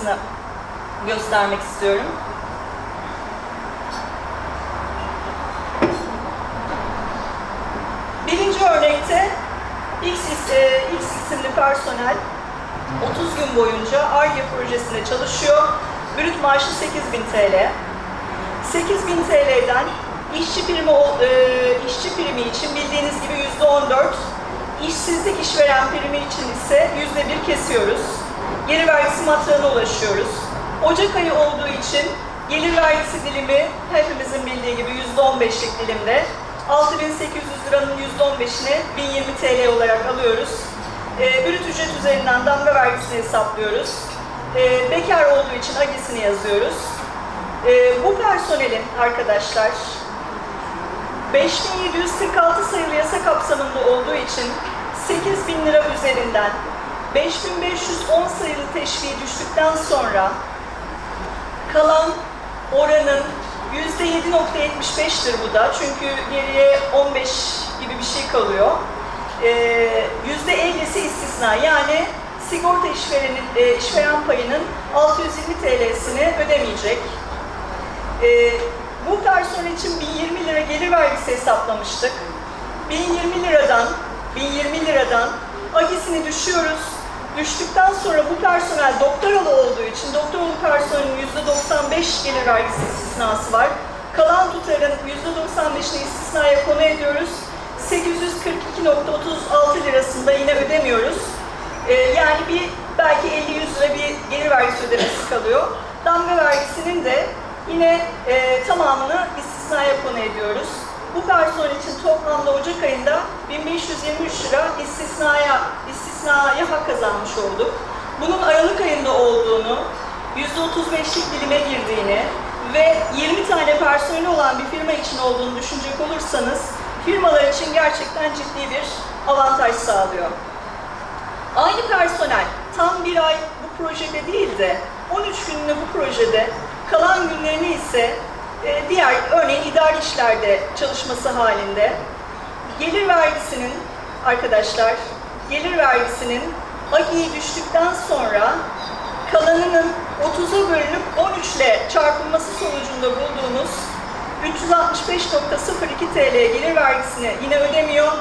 çalışmasını göstermek istiyorum. Birinci örnekte X, e, X isimli personel 30 gün boyunca ARGE projesinde çalışıyor. Brüt maaşı 8000 TL. 8000 TL'den işçi primi, e, işçi primi için bildiğiniz gibi %14, işsizlik işveren primi için ise %1 kesiyoruz. Gelir vergisi matrağına ulaşıyoruz. Ocak ayı olduğu için gelir vergisi dilimi hepimizin bildiği gibi %15'lik dilimde. 6800 liranın %15'ini 1020 TL olarak alıyoruz. E, brüt ücret üzerinden damga vergisini hesaplıyoruz. E, bekar olduğu için agisini yazıyoruz. E, bu personelin arkadaşlar 5746 sayılı yasa kapsamında olduğu için 8000 lira üzerinden 5510 sayılı teşviği düştükten sonra kalan oranın %7.75'tir bu da. Çünkü geriye 15 gibi bir şey kalıyor. Ee, %50'si istisna. Yani sigorta işverenin, e, işveren payının 620 TL'sini ödemeyecek. Ee, bu personel için 1020 lira gelir vergisi hesaplamıştık. 1020 liradan 1020 liradan agisini düşüyoruz. Düştükten sonra bu personel doktoralı olduğu için doktoralı personelin %95 gelir vergisi istisnası var. Kalan tutarın %95'ini istisnaya konu ediyoruz. 842.36 lirasında yine ödemiyoruz. Ee, yani bir belki 50-100 lira bir gelir vergisi ödemesi kalıyor. Damga vergisinin de yine e, tamamını istisnaya konu ediyoruz. Bu personel için toplamda Ocak ayında 1523 lira istisnaya istisnaya hak kazanmış olduk. Bunun Aralık ayında olduğunu, %35'lik dilime girdiğini ve 20 tane personeli olan bir firma için olduğunu düşünecek olursanız firmalar için gerçekten ciddi bir avantaj sağlıyor. Aynı personel tam bir ay bu projede değil de 13 günlüğüne bu projede kalan günlerini ise e, diğer örneğin idari işlerde çalışması halinde gelir vergisinin arkadaşlar gelir vergisinin AGİ'yi düştükten sonra kalanının 30'a bölünüp 13 ile çarpılması sonucunda bulduğumuz 365.02 TL gelir vergisini yine ödemiyor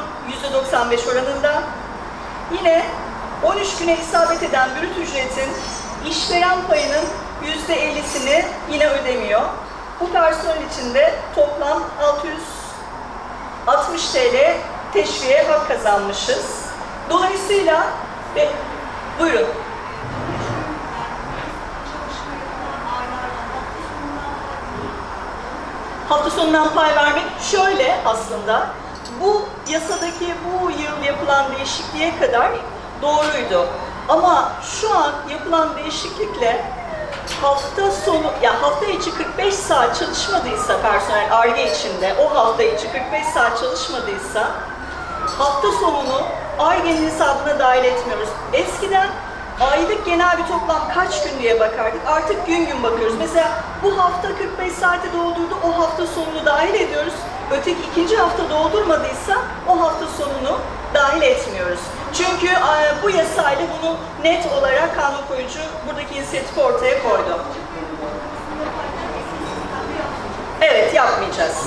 %95 oranında. Yine 13 güne isabet eden brüt ücretin işveren payının %50'sini yine ödemiyor. Bu personel için de toplam 660 TL teşviğe hak kazanmışız. Dolayısıyla ve buyurun. hafta sonundan pay vermek şöyle aslında. Bu yasadaki bu yıl yapılan değişikliğe kadar doğruydu. Ama şu an yapılan değişiklikle hafta sonu, ya hafta içi 45 saat çalışmadıysa personel ARGE içinde, o hafta içi 45 saat çalışmadıysa hafta sonunu ARGE'nin hesabına dahil etmiyoruz. Eskiden aylık genel bir toplam kaç gün diye bakardık. Artık gün gün bakıyoruz. Mesela bu hafta 45 saati doldurdu, o hafta sonunu dahil ediyoruz. Öteki ikinci hafta doldurmadıysa o hafta sonunu dahil etmiyoruz. Çünkü e, bu yasayla bunu net olarak kanun koyucu buradaki inisiyatifi ortaya koydu. Evet, yapmayacağız.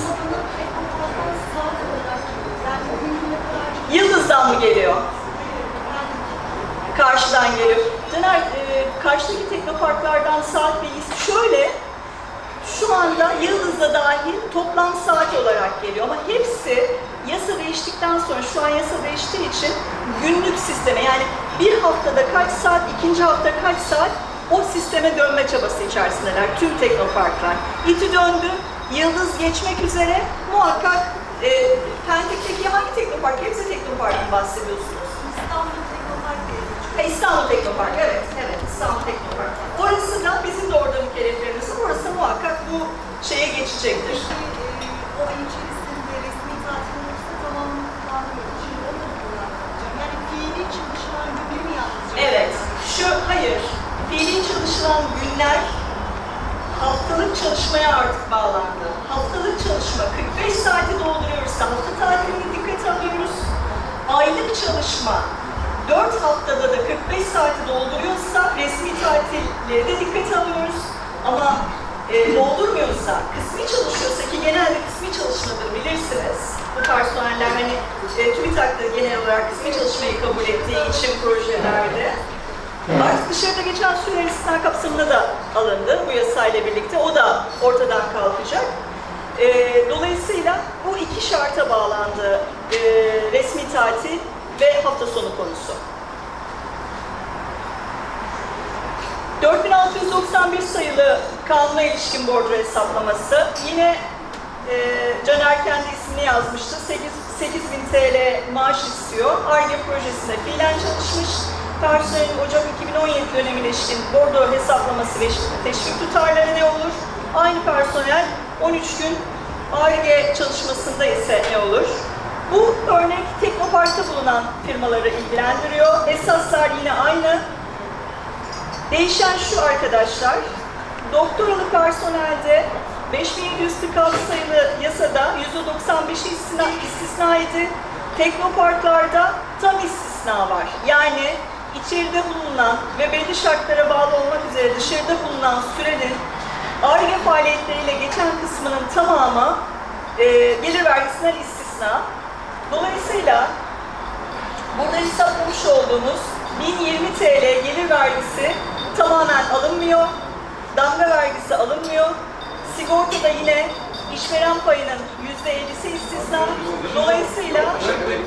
Mı geliyor? Karşıdan geliyor. Caner, e, karşıdaki teknoparklardan saat bilgisi şöyle, şu anda Yıldız'da dahil toplam saat olarak geliyor ama hepsi yasa değiştikten sonra, şu an yasa değiştiği için günlük sisteme yani bir haftada kaç saat, ikinci hafta kaç saat o sisteme dönme çabası içerisindeler tüm teknoparklar. İTÜ döndü, Yıldız geçmek üzere muhakkak e, Pendik'teki hangi teknopark? Hepsi teknoparktan bahsediyorsunuz. İstanbul Teknopark diye Ha, İstanbul Teknopark, evet, evet İstanbul Teknopark. Orası da bizim de orada mükelleflerimiz var. Orası muhakkak bu şeye geçecektir. Peki, e, o ay içerisinde resmi tatil olursa tamamını kullanmıyor. Şimdi onu da kullanmayacağım. Yani fiili çalışılan günü mü yazacağım? Evet, şu, hayır, fiili çalışılan günler haftalık çalışmaya artık bağlandı. Haftalık çalışma, 45 saati dolduruyoruz. Hafta tatilini dikkate alıyoruz. Aylık çalışma, 4 haftada da 45 saati dolduruyorsa resmi tatilleri de dikkate alıyoruz. Ama e, doldurmuyorsa, kısmi çalışıyorsa ki genelde kısmi çalışmadır bilirsiniz. Bu personeller hani e, TÜBİTAK'ta genel olarak kısmi çalışmayı kabul ettiği için projelerde Artık dışarıda geçen süreler istisna kapsamında da alındı bu yasayla birlikte. O da ortadan kalkacak. Ee, dolayısıyla bu iki şarta bağlandı ee, resmi tatil ve hafta sonu konusu. 4691 sayılı kanuna ilişkin borcu hesaplaması. Yine e, Caner kendi ismini yazmıştı. 8, 8000 TL maaş istiyor. ARGE projesinde fiilen çalışmış. Personelin Ocak 2017 dönemine ilişkin bordo hesaplaması ve teşvik tutarları ne olur? Aynı personel 13 gün ARGE çalışmasında ise ne olur? Bu örnek Teknopark'ta bulunan firmaları ilgilendiriyor. Esaslar yine aynı. Değişen şu arkadaşlar, doktoralı personelde 5746 sayılı yasada %95'i istisna, istisna. Teknoparklarda tam istisna var. Yani içeride bulunan ve belli şartlara bağlı olmak üzere dışarıda bulunan sürenin ARGE faaliyetleriyle geçen kısmının tamamı e, gelir vergisinden istisna. Dolayısıyla burada hesaplamış olduğumuz 1020 TL gelir vergisi tamamen alınmıyor. Damga vergisi alınmıyor. Sigortada yine işveren payının %50'si istisna. Dolayısıyla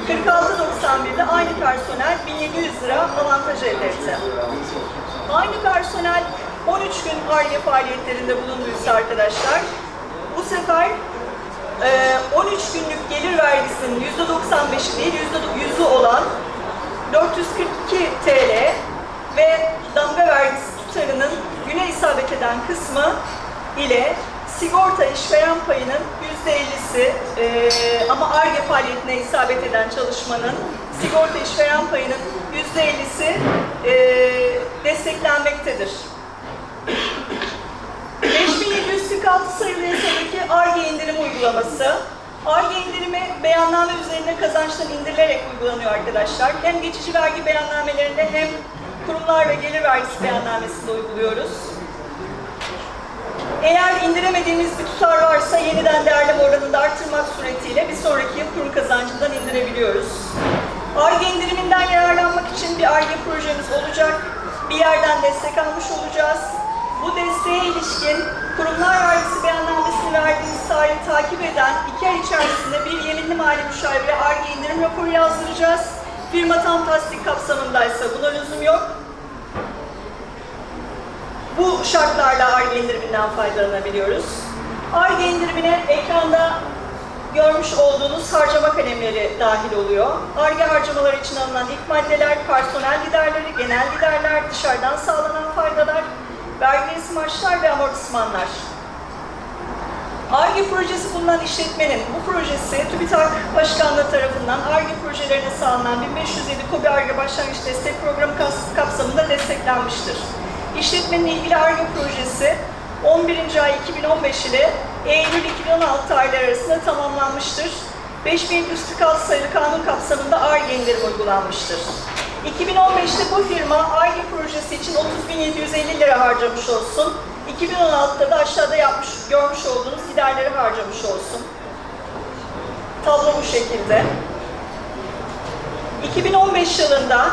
46.91'de aynı personel 1700 lira avantaj elde etti. Aynı personel 13 gün ARGE faaliyetlerinde bulunduysa arkadaşlar bu sefer e, 13 günlük gelir vergisinin %95'i değil %100'ü olan 442 TL ve damga vergisi tutarının güne isabet eden kısmı ile sigorta işveren payının %50'si e, ama ARGE faaliyetine isabet eden çalışmanın sigorta işveren payının %50'si e, desteklenmektedir. 5746 sayılı yasadaki ARGE indirim uygulaması. ARGE indirimi beyanname üzerine kazançtan indirilerek uygulanıyor arkadaşlar. Hem geçici vergi beyannamelerinde hem kurumlar ve gelir vergisi beyannamesinde uyguluyoruz. Eğer indiremediğimiz bir tutar varsa yeniden değerleme oranını da arttırmak suretiyle bir sonraki yıl kurum kazancından indirebiliyoruz. ARGE indiriminden yararlanmak için bir ARGE projemiz olacak. Bir yerden destek almış olacağız. Bu desteğe ilişkin kurumlar vergisi beyannamesini verdiğimiz tarihi takip eden iki ay içerisinde bir yeminli mali müşavire ARGE indirim raporu yazdıracağız. Firma tam tasdik kapsamındaysa buna lüzum yok. Bu şartlarla ARGE indiriminden faydalanabiliyoruz. ARGE indirimine ekranda görmüş olduğunuz harcama kalemleri dahil oluyor. ARGE harcamaları için alınan ilk maddeler, personel giderleri, genel giderler, dışarıdan sağlanan faydalar, vergi ismaçlar ve amortismanlar. ARGE projesi bulunan işletmenin bu projesi TÜBİTAK Başkanlığı tarafından ARGE projelerine sağlanan 1507 KOBİ ARGE Başlangıç Destek Programı kapsamında desteklenmiştir. İşletmenin ilgili ARGE projesi 11. ay 2015 ile Eylül 2016 tarihleri arasında tamamlanmıştır. 5746 sayılı kanun kapsamında ARGE indirim uygulanmıştır. 2015'te bu firma ARGE projesi için 30.750 lira harcamış olsun. 2016'da da aşağıda yapmış, görmüş olduğunuz giderleri harcamış olsun. Tablo bu şekilde. 2015 yılında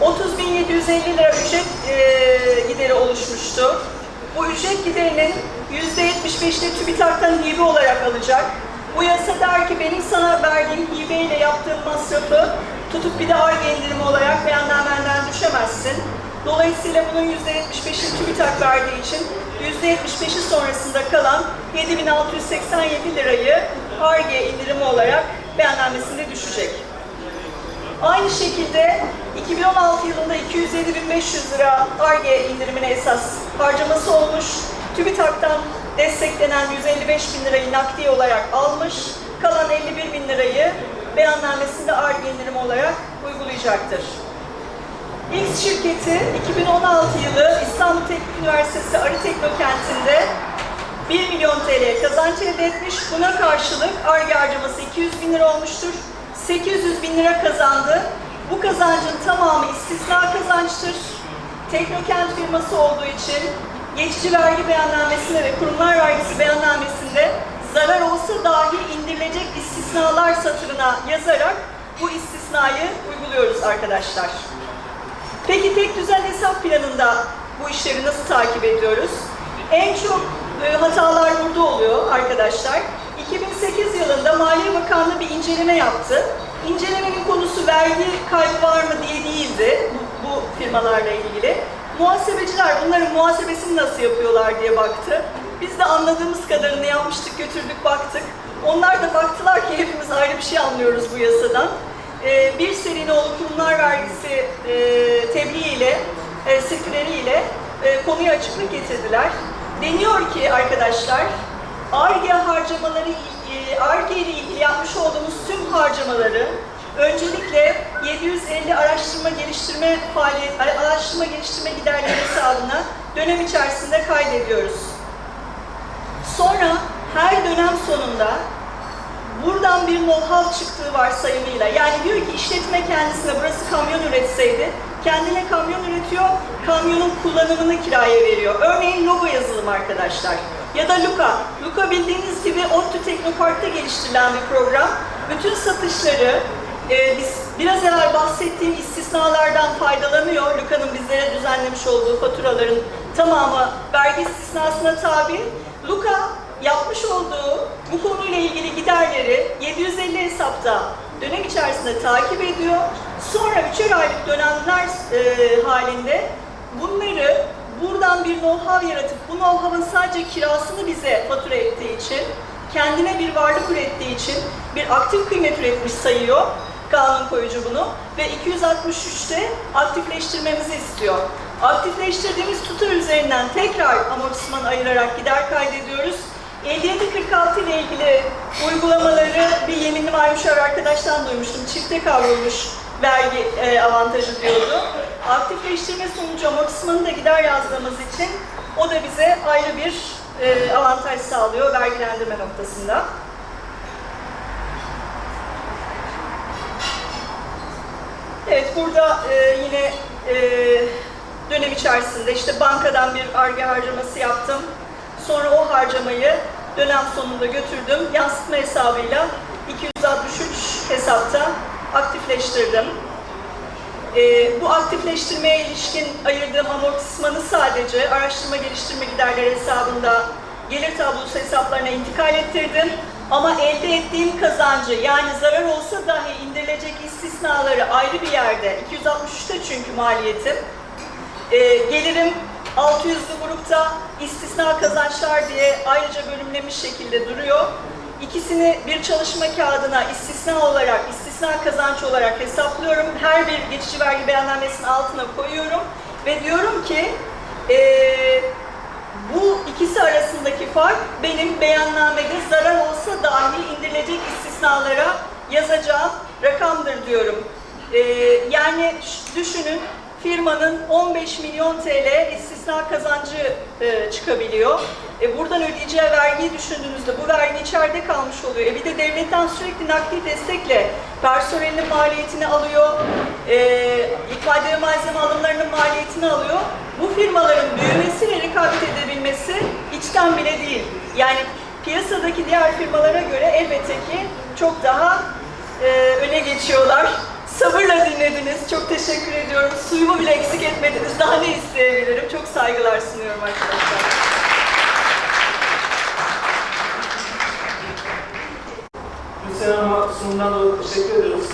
30.750 lira ücret e, gideri oluşmuştu. Bu ücret giderinin %75'ini TÜBİTAK'tan hibe olarak alacak. Bu yasa der ki benim sana verdiğim hibe ile yaptığım masrafı tutup bir de ARGE indirimi olarak beyannamenden düşemezsin. Dolayısıyla bunun %75'ini TÜBİTAK verdiği için %75'i sonrasında kalan 7687 lirayı ARGE indirimi olarak beyannamesinde düşecek. Aynı şekilde 2016 yılında 207.500 lira ARGE indirimine esas harcaması olmuş. TÜBİTAK'tan desteklenen 155 bin lirayı nakdi olarak almış. Kalan 51 bin lirayı beyannamesinde ARGE indirimi olarak uygulayacaktır. X şirketi 2016 yılı İstanbul Teknik Üniversitesi Arı Teknokent'inde 1 milyon TL kazanç elde etmiş. Buna karşılık ARGE harcaması 200 bin lira olmuştur. 800 bin lira kazandı. Bu kazancın tamamı istisna kazançtır. Teknokent firması olduğu için geçici vergi beyannamesinde ve kurumlar vergisi beyannamesinde zarar olsa dahi indirilecek istisnalar satırına yazarak bu istisnayı uyguluyoruz arkadaşlar. Peki tek düzen hesap planında bu işleri nasıl takip ediyoruz? En çok e, hatalar burada oluyor arkadaşlar. 2008 yılında Maliye Bakanlığı bir inceleme yaptı. İncelemenin konusu vergi kaybı var mı diye değildi bu, bu firmalarla ilgili. Muhasebeciler bunların muhasebesini nasıl yapıyorlar diye baktı. Biz de anladığımız kadarını yapmıştık, götürdük, baktık. Onlar da baktılar ki hepimiz ayrı bir şey anlıyoruz bu yasadan. Ee, bir serinoğlu kurumlar vergisi e, tebliğiyle, e, sirküleriyle e, konuya açıklık getirdiler. Deniyor ki arkadaşlar, ARGE harcamaları, e, ARGE ile ilgili yapmış olduğumuz tüm harcamaları öncelikle 750 araştırma geliştirme faaliyet, araştırma geliştirme giderleri hesabına dönem içerisinde kaydediyoruz. Sonra her dönem sonunda buradan bir know-how çıktığı varsayımıyla yani diyor ki işletme kendisine burası kamyon üretseydi kendine kamyon üretiyor, kamyonun kullanımını kiraya veriyor. Örneğin logo yazılım arkadaşlar. Ya da Luka. Luka bildiğiniz gibi ODTÜ Teknopark'ta geliştirilen bir program. Bütün satışları e, biz biraz evvel bahsettiğim istisnalardan faydalanıyor. Luka'nın bizlere düzenlemiş olduğu faturaların tamamı vergi istisnasına tabi. Luka yapmış olduğu bu konuyla ilgili giderleri 750 hesapta dönem içerisinde takip ediyor. Sonra üçer aylık dönemler e, halinde bunları buradan bir know-how yaratıp bu know-how'ın sadece kirasını bize fatura ettiği için, kendine bir varlık ürettiği için bir aktif kıymet üretmiş sayıyor kanun koyucu bunu ve 263'te aktifleştirmemizi istiyor. Aktifleştirdiğimiz tutar üzerinden tekrar amortisman ayırarak gider kaydediyoruz. 5746 ile ilgili uygulamaları bir yeminli maymuşlar arkadaştan duymuştum. Çifte kavrulmuş vergi e, avantajı diyordu. Aktifleştirme sonucu amortismanı da gider yazdığımız için o da bize ayrı bir e, avantaj sağlıyor vergilendirme noktasında. Evet, burada e, yine e, dönem içerisinde işte bankadan bir arge harcaması yaptım. Sonra o harcamayı dönem sonunda götürdüm. Yansıtma hesabıyla 263 hesapta aktifleştirdim. E, bu aktifleştirmeye ilişkin ayırdığım amortismanı sadece araştırma geliştirme giderleri hesabında gelir tablosu hesaplarına intikal ettirdim. Ama elde ettiğim kazancı yani zarar olsa dahi indirilecek istisnaları ayrı bir yerde, 263'te çünkü maliyetim. E, gelirim 600'lü grupta istisna kazançlar diye ayrıca bölümlemiş şekilde duruyor. İkisini bir çalışma kağıdına istisna olarak, istisna kazanç olarak hesaplıyorum. Her bir geçici vergi beyannamesinin altına koyuyorum ve diyorum ki eee bu ikisi arasındaki fark benim beyannamede zarar olsa dahi indirilecek istisnalara yazacağım rakamdır diyorum. Ee, yani düşünün firmanın 15 milyon TL istisna kazancı e, çıkabiliyor. E, buradan ödeyeceği vergiyi düşündüğünüzde bu vergi içeride kalmış oluyor. E, bir de devletten sürekli nakdi destekle personelin maliyetini alıyor, e, ve malzeme alımlarının maliyetini alıyor. Bu firmaların büyümesi ve rekabet edebilmesi içten bile değil. Yani piyasadaki diğer firmalara göre elbette ki çok daha e, öne geçiyorlar. Sabırla dinlediniz. Çok teşekkür ediyorum. Suyumu bile eksik etmediniz. Daha ne isteyebilirim? Çok saygılar sunuyorum arkadaşlar. Hüseyin Hanım'a sunumundan dolayı teşekkür ediyoruz.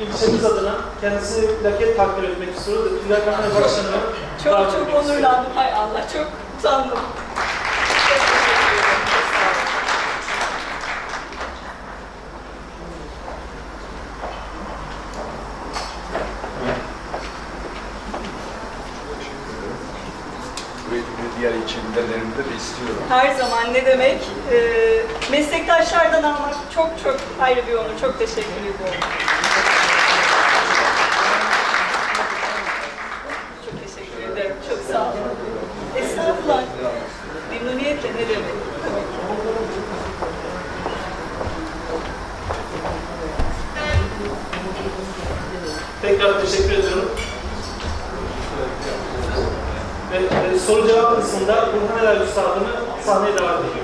İlçemiz adına kendisine plaket takdir etmek istiyoruz. Plak Kahve Başkanı'na Çok çok onurlandım. Hay Allah çok utandım. Çok teşekkür ederim. Çok sağ olun. ve diğer ilçelerimde de istiyorum. Her zaman ne demek? Ee, meslektaşlardan almak çok çok ayrı bir onur. Çok teşekkür ediyorum. Elal Üstad'ını sahneye davet etmek istiyorum.